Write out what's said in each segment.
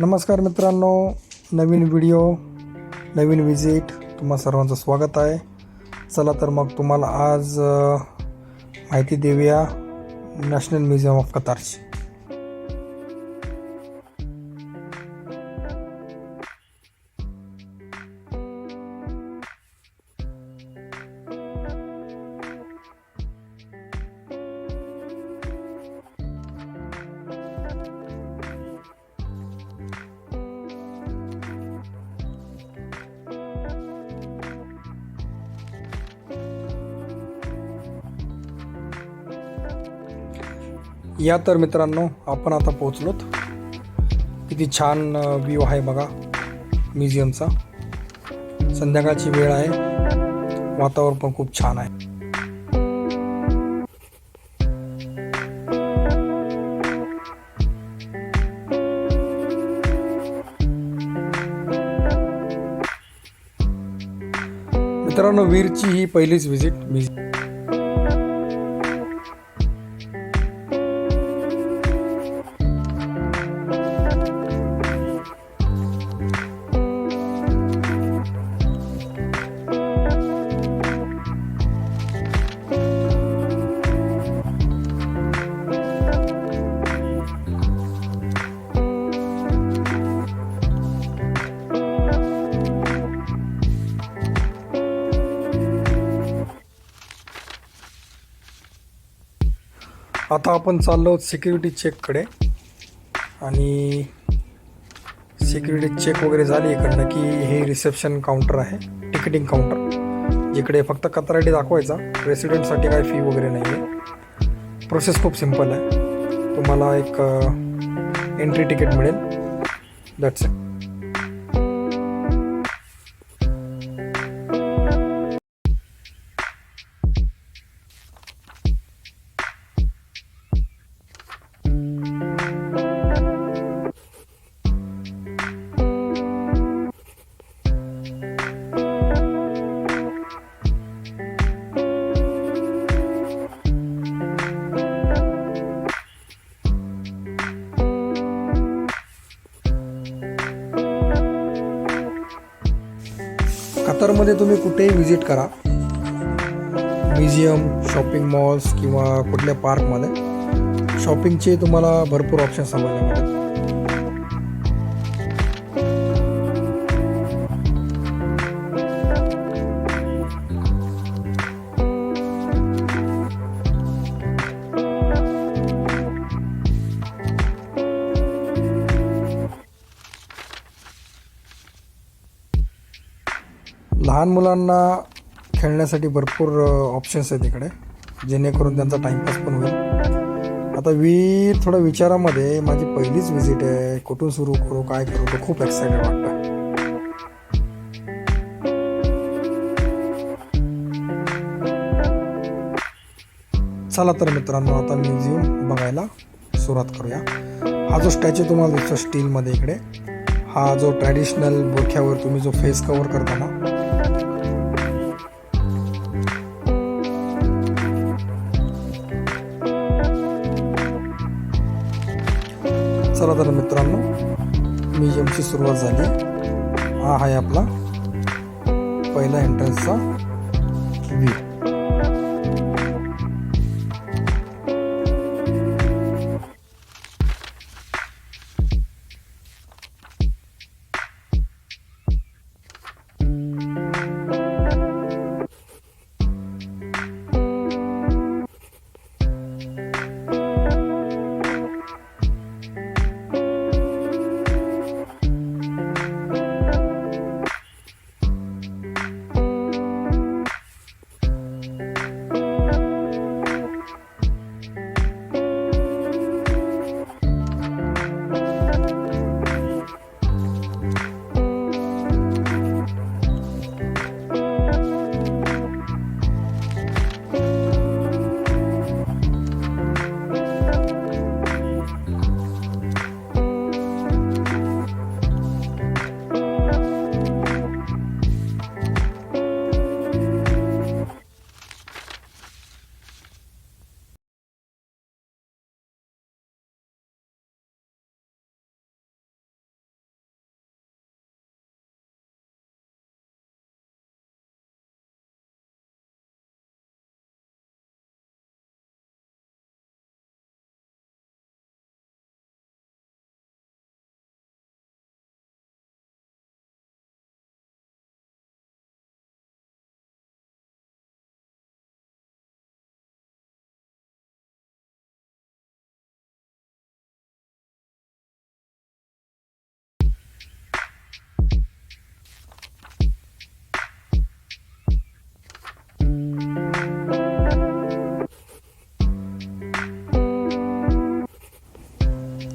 नमस्कार मित्रांनो नवीन व्हिडिओ नवीन विजिट तुम्हा सर्वांचं स्वागत आहे. चला तर मग तुम्हाला आज माहिती देऊया नॅशनल म्युझियम ऑफ कतारची या तर मित्रांनो आपण आता पोहोचलोत. किती छान व्ह्यू आहे बघा म्युझियमचा संध्याकाळची वेळ आहे. वातावरण पण खूप छान आहे. मित्रांनो वीरची ही पहिलीच व्हिजिट म्युझियम आता आपण चाललो सिक्युरिटी चेककडे आणि सिक्युरिटी चेक वगैरे झाली इकडनं की हे रिसेप्शन काउंटर आहे तिकिटिंग काउंटर जिकडे फक्त कतार आय डी दाखवायचा रेसिडेंटसाठी काय फी वगैरे नाही आहे प्रोसेस खूप सिंपल आहे. तुम्हाला एक uh, एंट्री तिकीट मिळेल. दॅट्स इट मध्ये तुम्ही कुठेही व्हिजिट करा. म्युझियम शॉपिंग मॉल्स किंवा कुठल्या पार्कमध्ये शॉपिंगचे तुम्हाला भरपूर ऑप्शन समजले मिळतात लहान मुलांना खेळण्यासाठी भरपूर ऑप्शन्स आहेत इकडे जेणेकरून त्यांचा टाईमपास पण होईल. आता वी थोडं विचारामध्ये माझी पहिलीच व्हिजिट आहे. कुठून सुरू करू काय करू तर खूप एक्सायटेड वाटतं. चला तर मित्रांनो आता म्युझियम बघायला सुरुवात करूया. हा जो स्टॅच्यू तुम्हाला दिसतो स्टीलमध्ये इकडे हा जो ट्रॅडिशनल बोरख्यावर तुम्ही जो फेस कवर करता ना तर मित्रांनो म्युझियमची सुरुवात झाली. हा आहे आपला पहिला एंट्रन्सचा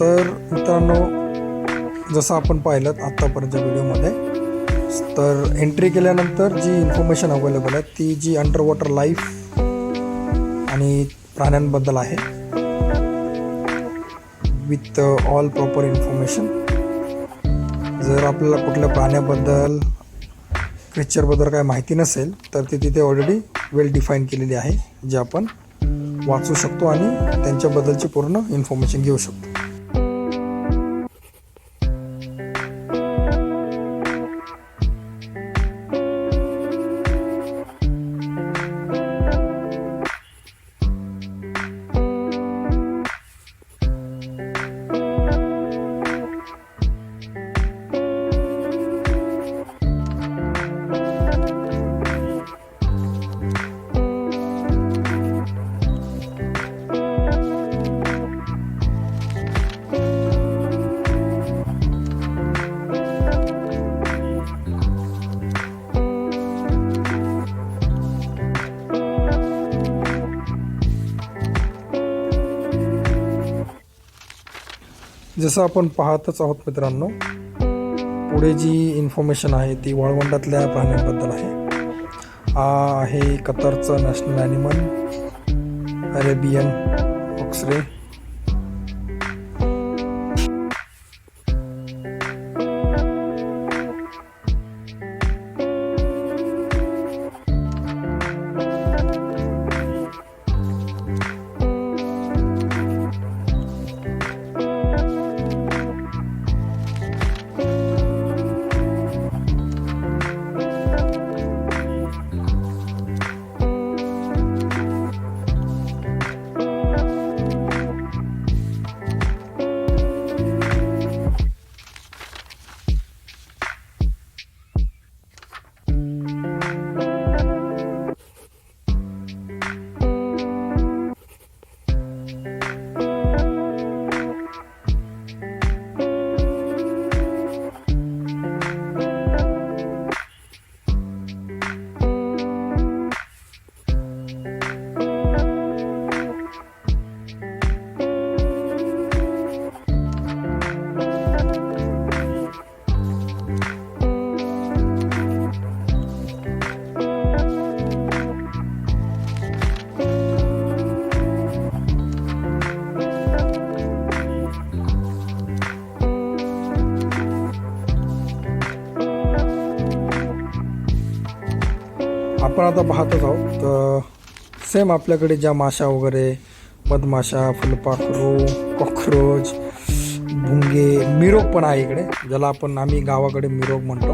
तर मित्रांनो जसं आपण पाहिलं आत्तापर्यंत व्हिडिओमध्ये तर एंट्री केल्यानंतर जी इन्फॉर्मेशन अवेलेबल आहे ती जी अंडर वॉटर लाईफ आणि प्राण्यांबद्दल आहे विथ ऑल प्रॉपर इन्फॉर्मेशन जर आपल्याला कुठल्या प्राण्याबद्दल क्रिचरबद्दल काय माहिती नसेल तर ती तिथे ऑलरेडी वेल डिफाईन केलेली आहे जे आपण वाचू शकतो आणि त्यांच्याबद्दलची पूर्ण इन्फॉर्मेशन घेऊ शकतो. जसं आपण पाहतच आहोत मित्रांनो पुढे जी इन्फॉर्मेशन आहे ती वाळवंटातल्या प्राण्यांबद्दल आहे. हा आहे कतारचं नॅशनल ॲनिमल अरेबियन ऑक्सरे आपण आता पाहतच आहोत. तर सेम आपल्याकडे ज्या माशा वगैरे मधमाशा फुलपाखरू कॉक्रोच भुंगे मिरोग पण आहे इकडे. ज्याला आपण आम्ही गावाकडे मिरोग म्हणतो.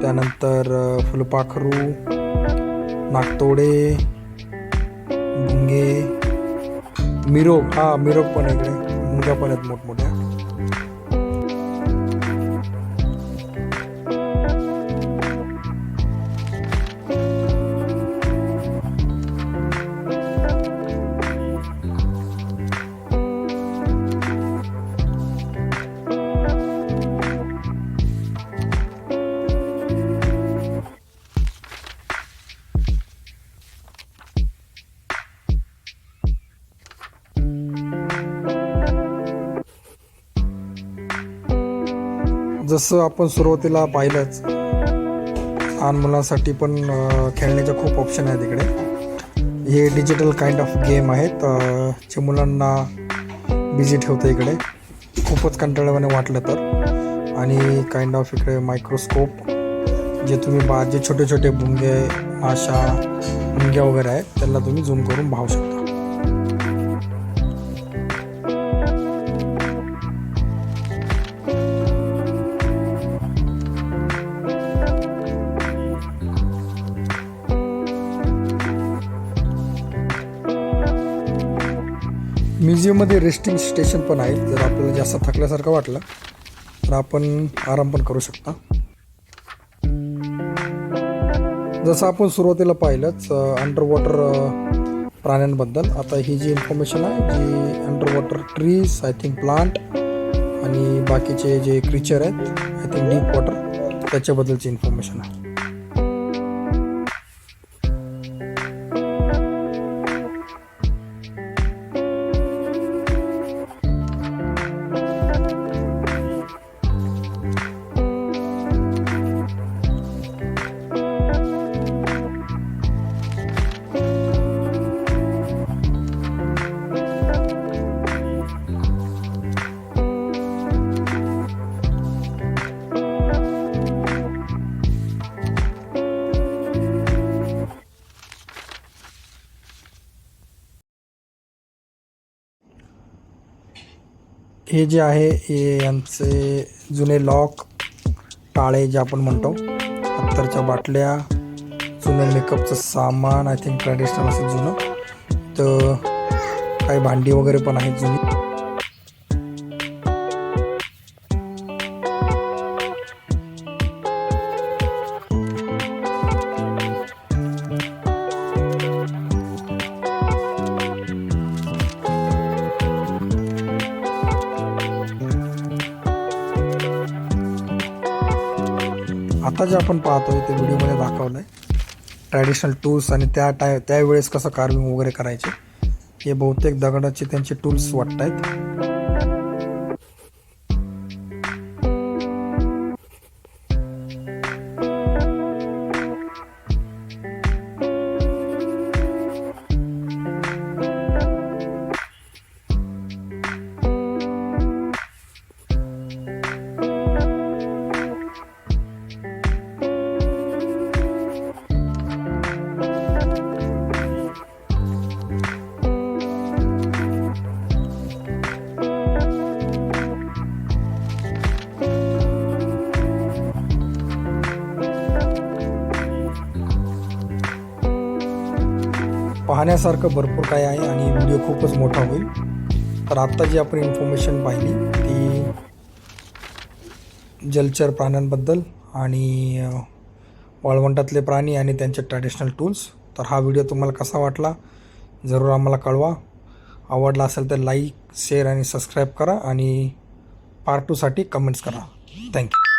त्यानंतर फुलपाखरू नागतोडे भुंगे मिरोग. हा मिरोग पण आहे इकडे. मुंग्या पण आहेत मोठमोठ्या. जसं आपण सुरुवातीला पाहिलंच लहान मुलांसाठी पण खेळण्याचे खूप ऑप्शन आहेत इकडे. हे डिजिटल काइंड ऑफ गेम आहेत जे मुलांना बिझी ठेवतं इकडे. खूपच कंटाळवाने वाटलं तर. आणि काइंड ऑफ इकडे मायक्रोस्कोप जे तुम्ही बा जे छोटे छोटे भुंगे माशा मुंग्या वगैरे आहेत त्यांना तुम्ही झूम करून पाहू शकता. रेल्वेमध्ये रेस्टिंग स्टेशन पण आहे. जर आपल्याला जास्त थकल्यासारखं वाटलं तर आपण आराम पण करू शकता. जसं आपण सुरुवातीला पाहिलंच अंडर वॉटर प्राण्यांबद्दल. आता ही जी इन्फॉर्मेशन आहे जी under water trees I think plant आणि बाकीचे जे क्रिचर आहेत आय थिंक डीप वॉटर त्याच्याबद्दलची इन्फॉर्मेशन आहे. हे जे आहे हे यांचे जुने लॉक टाळे जे आपण म्हणतो अत्तरच्या बाटल्या जुनं मेकअपचं सामान आय थिंक ट्रॅडिशनल असं जुनं. तर काही भांडी वगैरे पण आहेत जुनी. जे आपण पाहतोय ते व्हिडिओमध्ये दाखवलं आहे ट्रॅडिशनल टूल्स आणि त्या टाय त्यावेळेस कसं कार्विंग वगैरे करायचे हे बहुतेक दगडाचे त्यांचे टूल्स वाटत आहेत पाहण्यासारखं भरपूर काय आहे आणि व्हिडिओ खूपच मोठा होईल. तर आत्ता जी आपण इन्फॉर्मेशन पाहिली ती जलचर प्राण्यांबद्दल आणि वाळवंटातले प्राणी आणि त्यांचे ट्रॅडिशनल टूल्स तर हा व्हिडिओ तुम्हाला कसा वाटला जरूर आम्हाला कळवा. आवडला असेल तर लाईक शेअर आणि सबस्क्राईब करा आणि पार्ट टूसाठी कमेंट्स करा. Thank you